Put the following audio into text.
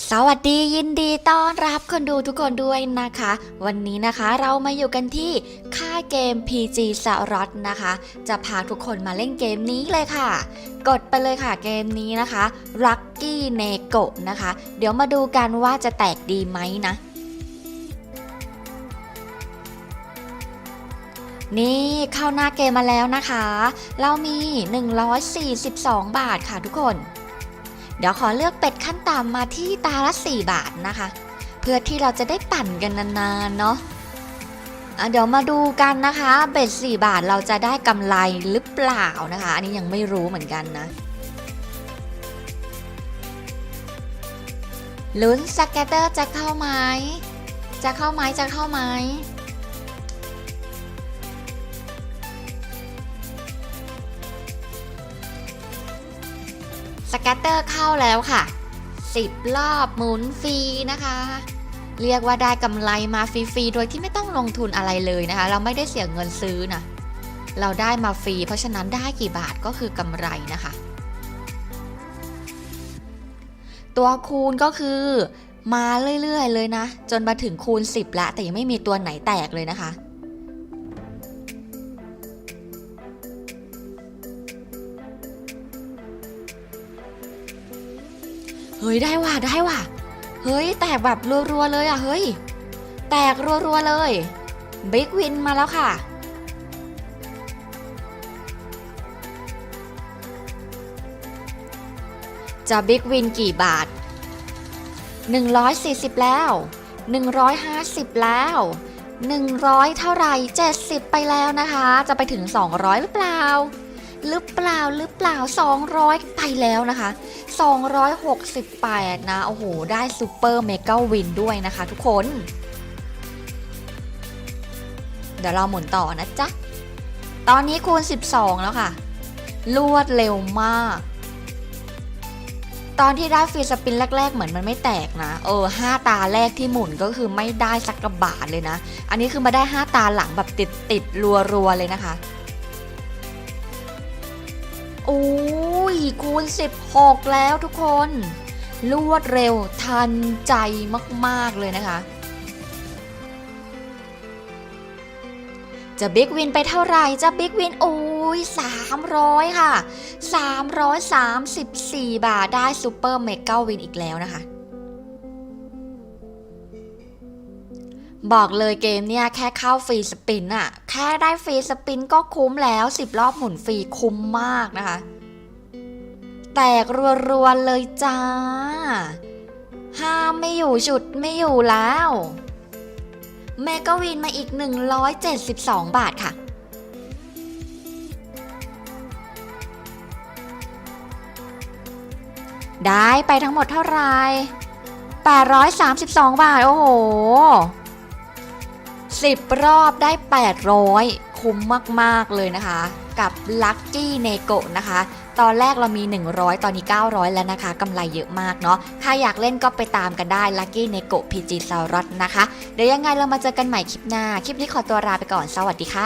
สวัสดียินดีต้อนรับคนดูทุกคนด้วยนะคะ วันนี้นะคะเรามาอยู่กันที่ค่ายเกม PG s a r o t นะคะ จะพาทุกคนมาเล่นเกมนี้เลยค่ะ กดไปเลยค่ะเกมนี้นะคะ Lucky n e g o นะคะ เดี๋ยวมาดูกันว่าจะแตกดีไหมนะนี่เข้าหน้าเกมมาแล้วนะคะ เรามี 142 บาทค่ะทุกคน เดี๋ยวขอเลือกเป็ดขั้นต่ำมาที่ตาละ 4 บาทนะคะ เพื่อที่เราจะได้ปั่นกันนานๆเนาะอะเดี๋ยวมาดูกันนะคะ เบ็ด 4 บาทเราจะได้กำไรหรือเปล่านะคะ อันนี้ยังไม่รู้เหมือนกันนะลุ้นสแกตเตอร์จะเข้าไหมจะเข้าไหมจะเข้าไหม สแกตเตอร์เข้าแล้วค่ะ 10 รอบหมุนฟรีนะคะ เรียกว่าได้กำไรมาฟรีๆ โดยที่ไม่ต้องลงทุนอะไรเลยนะคะ เราไม่ได้เสียเงินซื้อนะเราได้มาฟรี เพราะฉะนั้นได้กี่บาทก็คือกำไรนะคะ ตัวคูณก็คือมาเรื่อยๆเลยนะ จนมาถึงคูณ 10ล้วแต่ยังไม่มีตัวไหนแตกเลยนะคะ เฮ้ยได้ว่ะได้ว่ะ เฮ้ยแตกแบบรัวๆเลยอะเฮ้ย แตกรัวๆเลยบิ๊กวินมาแล้วค่ะ จะบิ๊กวินกี่บาท 140 แล้ว 150 แล้ว 100 เท่าไหร่70 ไปแล้วนะคะ จะไปถึง 200 หรือเปล่า หรือเปล่าหรือเปล่า 200 ไปแล้วนะคะ 268 นะ โอ้โห ได้ซูเปอร์เมกาวินด้วยนะคะทุกคน เดี๋ยวเราหมุนต่อนะจ๊ะ ตอนนี้คูณ 12 แล้วค่ะ รวดเร็วมาก ตอนที่ได้ฟรีสปินแรก ๆ เหมือนมันไม่แตกนะ เออห้าตาแรกที่หมุนก็คือไม่ได้สักกระบาทเลยนะ อันนี้คือมาได้ 5 ตาหลังแบบติดติดรัวๆเลยนะคะ อ้ยคูณ 16 แล้วทุกคน รวดเร็วทันใจมาก ๆ เลยนะคะ จะบิ๊กวินไปเท่าไหร่ จะบิ๊กวินโอ้ย300 ค่ะ 334 บาทได้ซูเปอร์เมกาวินอีกแล้วนะคะ บอกเลยเกมเนี่ยแค่เข้าฟรีสปินอะแค่ได้ฟรีสปินก็คุ้มแล้ว 10 รอบหมุนฟรีคุ้มมากนะคะ แตกรัวๆเลยจ้า ห้ามไม่อยู่จุดไม่อยู่แล้ว เมกาวินมาอีก 172 บาทค่ะได้ไปทั้งหมดเท่าไหร่832 บาท โอ้โห 10 รอบได้ 800 คุ้มมาก ๆ เลยนะคะ กับ Lucky n e g o นะคะ ตอนแรกเรามี 100 ตอนนี้ 900 แล้วนะคะกำไรเยอะมากเนาะใครอยากเล่นก็ไปตามกันได้ Lucky n e g o PG s a u r u s นะคะ เดี๋ยวยังไงเรามาเจอกันใหม่คลิปหน้า คลิปนี้ขอตัวลาไปก่อน สวัสดีค่ะ